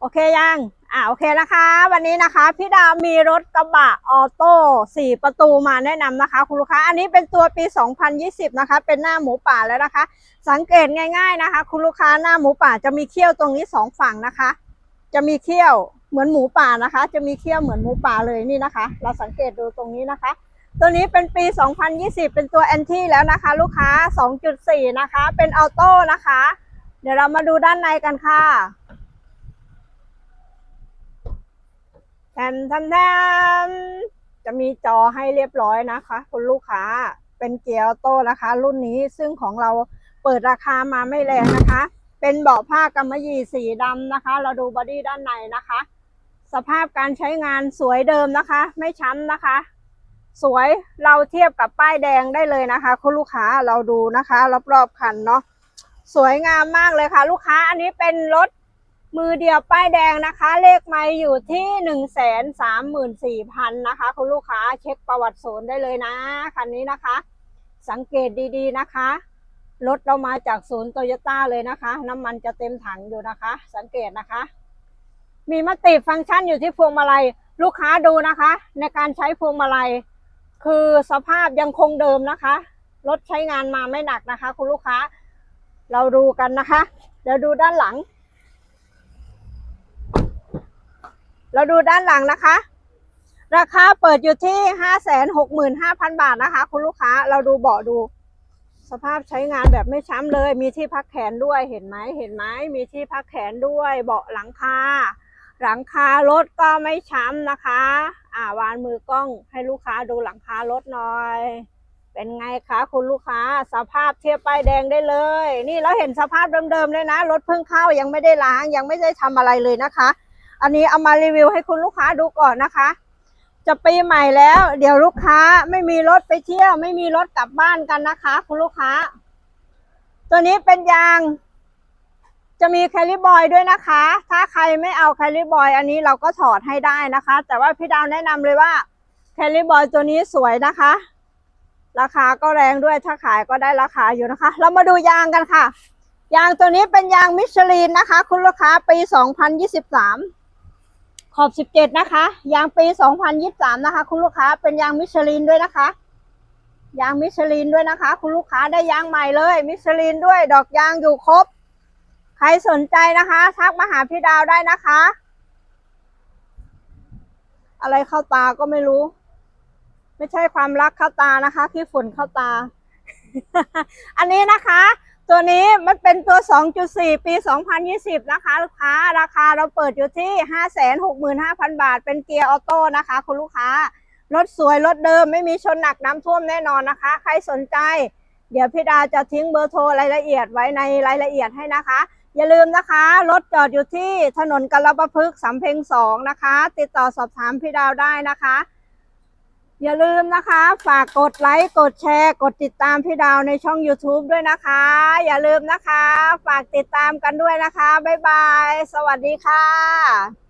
โอเคยัง อ่าโอเคนะคะ วันนี้นะคะ พี่ดาวมีรถกระบะออโต้สี่ประตูมาแนะนำนะคะ คุณลูกค้า อันนี้เป็นตัวปี 2020 นะคะ เป็นหน้าหมูป่าแล้วนะคะ สังเกตง่าย ๆนะคะ คุณลูกค้าหน้าหมูป่าจะมีเขี้ยวตรงนี้สองฝั่งนะคะ จะมีเขี้ยวเหมือนหมูป่านะคะ จะมีเขี้ยวเหมือนหมูป่าเลยนี่นะคะ เราสังเกตดูตรงนี้นะคะ ตัวนี้เป็นปี 2020 เป็นตัวแอนตี้แล้วนะคะ ลูกค้า 2.4 นะคะ เป็นออโต้นะคะ เดี๋ยวเรามาดูด้านในกันค่ะ แทนทำแทนจะมีจอให้เรียบร้อยนะคะ คุณลูกค้าเป็นเกียร์ออโต้นะคะ รุ่นนี้ซึ่งของเราเปิดราคามาไม่แรงนะคะ เป็นเบาะผ้ากำมะหยี่สีดำนะคะ เราดูบอดี้ด้านในนะคะ สภาพการใช้งานสวยเดิมนะคะ ไม่ช้ำนะคะ สวยเราเทียบกับป้ายแดงได้เลยนะคะ คุณลูกค้าเราดูนะคะรอบๆคันเนาะสวยงามมากเลยค่ะ ลูกค้าอันนี้เป็นรถ มือเดียวป้ายแดงนะคะ เลขไม่อยู่ที่หนึ่งแสนสามหมื่นสี่พันนะคะ คุณลูกค้าเช็คประวัติศูนย์ได้เลยนะคันนี้นะคะ สังเกตดีๆนะคะรถเรามาจากศูนย์โตโยต้าเลยนะคะ น้ำมันจะเต็มถังอยู่นะคะ สังเกตนะคะ มีมัติฟังก์ชันอยู่ที่พวงมาลัย ลูกค้าดูนะคะ ในการใช้พวงมาลัย คือสภาพยังคงเดิมนะคะ รถใช้งานมาไม่หนักนะคะ คุณลูกค้า เราดูกันนะคะ เดี๋ยวดูด้านหลัง เราดูด้านหลังนะคะ ราคาเปิดอยู่ที่ห้าแสนหกหมื่นห้าพันบาทนะคะ คุณลูกค้าเราดูเบาะดู สภาพใช้งานแบบไม่ช้ำเลย มีที่พักแขนด้วยเห็นไหมเห็นไหมมีที่พักแขนด้วย เบาะหลังคาหลังคารถก็ไม่ช้ำนะคะ อ่าวานมือกล้องให้ลูกค้าดูหลังคารถหน่อย เป็นไงคะคุณลูกค้าสภาพเทียบป้ายแดงได้เลย นี่เราเห็นสภาพเดิมๆเลยนะ รถเพิ่งเข้ายังไม่ได้ล้างยังไม่ได้ทำอะไรเลยนะคะ อันนี้เอามารีวิวให้คุณลูกค้าดูก่อนนะคะ จะปีใหม่แล้ว เดี๋ยวลูกค้าไม่มีรถไปเที่ยว ไม่มีรถกลับบ้านกันนะคะ คุณลูกค้า ตัวนี้เป็นยาง จะมีแคลิบอยด้วยนะคะ ถ้าใครไม่เอาแคลิบอย อันนี้เราก็ถอดให้ได้นะคะ แต่ว่าพี่ดาวแนะนำเลยว่าแคลิบอยตัวนี้สวยนะคะ ราคาก็แรงด้วยถ้าขายก็ได้ราคาอยู่นะคะ เรามาดูยางกันค่ะยางตัวนี้เป็นยางมิชลินนะคะ คุณลูกค้าปี 2023 ขอบ 17 นะคะ ยางปี 2023 นะคะ คุณลูกค้าเป็นยางมิชลินด้วยนะคะ ยางมิชลินด้วยนะคะ คุณลูกค้าได้ยางใหม่เลย มิชลินด้วย ดอกยางอยู่ครบ ใครสนใจนะคะทักมาหาพี่ดาวได้นะคะ อะไรเข้าตาก็ไม่รู้ ไม่ใช่ความรักเข้าตานะคะ ที่ฝุ่นเข้าตา อันนี้นะคะ ตัวนี้มันเป็นตัว 2.4 ปี 2020 นะคะ ลูกค้าราคาเราเปิดอยู่ที่ 565,000 บาท เป็นเกียร์ออโต้นะคะ คุณลูกค้ารถสวยรถเดิมไม่มีชนหนักน้ำท่วมแน่นอนนะคะ ใครสนใจ เดี๋ยวพี่ดาจะทิ้งเบอร์โทรรายละเอียดไว้ในรายละเอียดให้นะคะ อย่าลืมนะคะ รถจอดอยู่ที่ถนนกระประพฤกสำเพ็งสองนะคะ ติดต่อสอบถามพี่ดาวได้นะคะ อย่าลืมนะคะ ฝากกดไลค์ กดแชร์ กดติดตามพี่ดาวในช่อง YouTube ด้วยนะคะ อย่าลืมนะคะ ฝากติดตามกันด้วยนะคะ บ๊ายบาย สวัสดีค่ะ